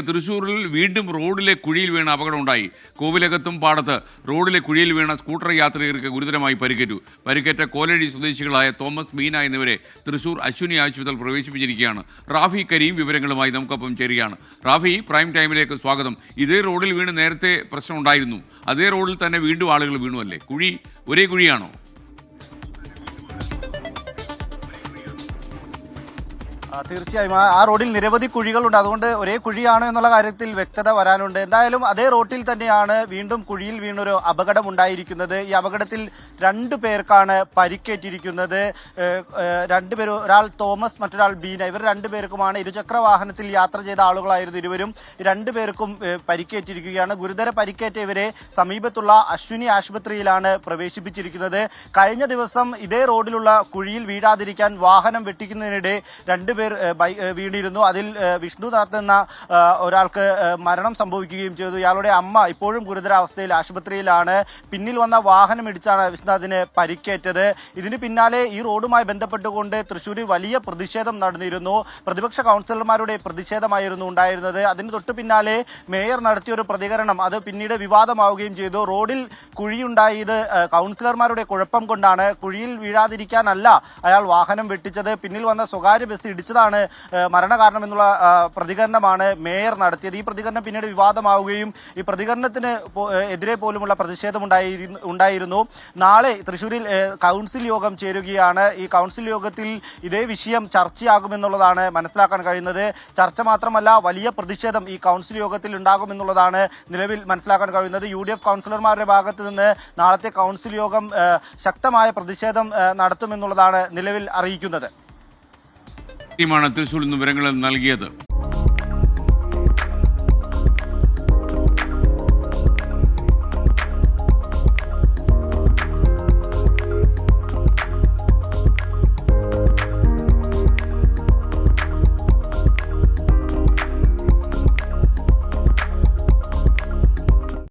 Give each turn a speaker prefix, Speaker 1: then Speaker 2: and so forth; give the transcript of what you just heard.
Speaker 1: തൃശൂരിൽ വീണ്ടും റോഡിലെ കുഴിയിൽ വീണ അപകടമുണ്ടായി. കോവിലകത്തും പാടത്ത് റോഡിലെ കുഴിയിൽ വീണ സ്കൂട്ടർ യാത്രികർക്ക് ഗുരുതരമായി പരിക്കേറ്റു. പരിക്കേറ്റ കോലഴി സ്വദേശികളായ തോമസ് മീന എന്നിവരെ തൃശൂർ അശ്വിനി ആശുപത്രിയിൽ പ്രവേശിപ്പിച്ചിരിക്കുകയാണ്. റാഫി കരീം വിവരങ്ങളുമായി നമുക്കൊപ്പം ചേരുകയാണ്. റാഫി പ്രൈം ടൈമിലേക്ക് സ്വാഗതം. ഇതേ റോഡിൽ വീണ് നേരത്തെ പ്രശ്നം ഉണ്ടായിരുന്നു അതേ റോഡിൽ തന്നെ വീണ്ടും ആളുകൾ വീണു അല്ലേ? കുഴി ഒരേ കുഴിയാണോ?
Speaker 2: തീർച്ചയായും. ആ- റോഡിൽ നിരവധി കുഴികളുണ്ട്. അതുകൊണ്ട് ഒരേ കുഴിയാണ് എന്നുള്ള കാര്യത്തിൽ വ്യക്തത വരാനുണ്ട്. എന്തായാലും അതേ റോട്ടിൽ തന്നെയാണ് വീണ്ടും കുഴിയിൽ വീണൊരു അപകടം ഉണ്ടായിരിക്കുന്നത്. ഈ അപകടത്തിൽ രണ്ടു പേർക്കാണ് പരിക്കേറ്റിരിക്കുന്നത്. രണ്ടുപേർ ഒരാൾ തോമസ് മറ്റൊരാൾ ബീന. ഇവർ രണ്ടുപേർക്കുമാണ് ഇരുചക്ര വാഹനത്തിൽ യാത്ര ചെയ്ത ആളുകളായിരുന്നു ഇരുവരും. രണ്ടുപേർക്കും പരിക്കേറ്റിരിക്കുകയാണ്. ഗുരുതര പരിക്കേറ്റ ഇവരെ സമീപത്തുള്ള അശ്വിനി ആശുപത്രിയിലാണ് പ്രവേശിപ്പിച്ചിരിക്കുന്നത്. കഴിഞ്ഞ ദിവസം ഇതേ റോഡിലുള്ള കുഴിയിൽ വീഴാതിരിക്കാൻ വാഹനം വെട്ടിക്കുന്നതിനിടെ രണ്ടുപേർ ബൈ- വീണിരുന്നു. അതിൽ വിഷ്ണുനാഥ് എന്ന ഒരാൾക്ക് മരണം സംഭവിക്കുകയും ചെയ്തു. ഇയാളുടെ അമ്മ ഇപ്പോഴും ഗുരുതരാവസ്ഥയിൽ ആശുപത്രിയിലാണ്. പിന്നിൽ വന്ന വാഹനം ഇടിച്ചാണ് വിഷ്ണുനാഥിന് പരിക്കേറ്റത്. ഇതിന് പിന്നാലെ ഈ റോഡുമായി ബന്ധപ്പെട്ടുകൊണ്ട് തൃശ്ശൂരിൽ വലിയ പ്രതിഷേധം നടന്നിരുന്നു. പ്രതിപക്ഷ കൗൺസിലർമാരുടെ പ്രതിഷേധമായിരുന്നു ഉണ്ടായിരുന്നത്. അതിന് തൊട്ടു പിന്നാലെ മേയർ നടത്തിയ ഒരു പ്രതികരണം. അത് പിന്നീട് വിവാദമാവുകയും ചെയ്തു. റോഡിൽ കുഴിയുണ്ടായത് കൗൺസിലർമാരുടെ കുഴപ്പം കൊണ്ടാണ് കുഴിയിൽ വീഴാതിരിക്കാനല്ല അയാൾ വാഹനം വെട്ടിച്ചത്. പിന്നിൽ വന്ന സ്വകാര്യ ബസ് ഇടിച്ചതാണ് ഏഹ്, മരണകാരണം എന്നുള്ള പ്രതികരണമാണ് മേയർ നടത്തിയത്. ഈ പ്രതികരണം പിന്നീട് വിവാദമാവുകയും ഈ പ്രതികരണത്തിന് എതിരെ പോലുമുള്ള പ്രതിഷേധം ഉണ്ടായിരുന്നു. നാളെ തൃശ്ശൂരിൽ ഏഹ്, കൗൺസിൽ യോഗം ചേരുകയാണ്. ഈ കൗൺസിൽ യോഗത്തിൽ ഇതേ വിഷയം ചർച്ചയാകുമെന്നുള്ളതാണ് മനസ്സിലാക്കാൻ കഴിയുന്നത്. ചർച്ച മാത്രമല്ല വലിയ പ്രതിഷേധം ഈ കൗൺസിൽ യോഗത്തിൽ ഉണ്ടാകുമെന്നുള്ളതാണ് നിലവിൽ മനസ്സിലാക്കാൻ കഴിയുന്നത്. യു ഡി എഫ് കൗൺസിലർമാരുടെ ഭാഗത്ത് നിന്ന് നാളത്തെ കൗൺസിൽ യോഗം ശക്തമായ പ്രതിഷേധം നടത്തുമെന്നുള്ളതാണ് നിലവിൽ അറിയിക്കുന്നത്.
Speaker 1: ടീമാണ് തൃശൂരിൽ നിന്ന് വിവരങ്ങൾ നൽകിയത്.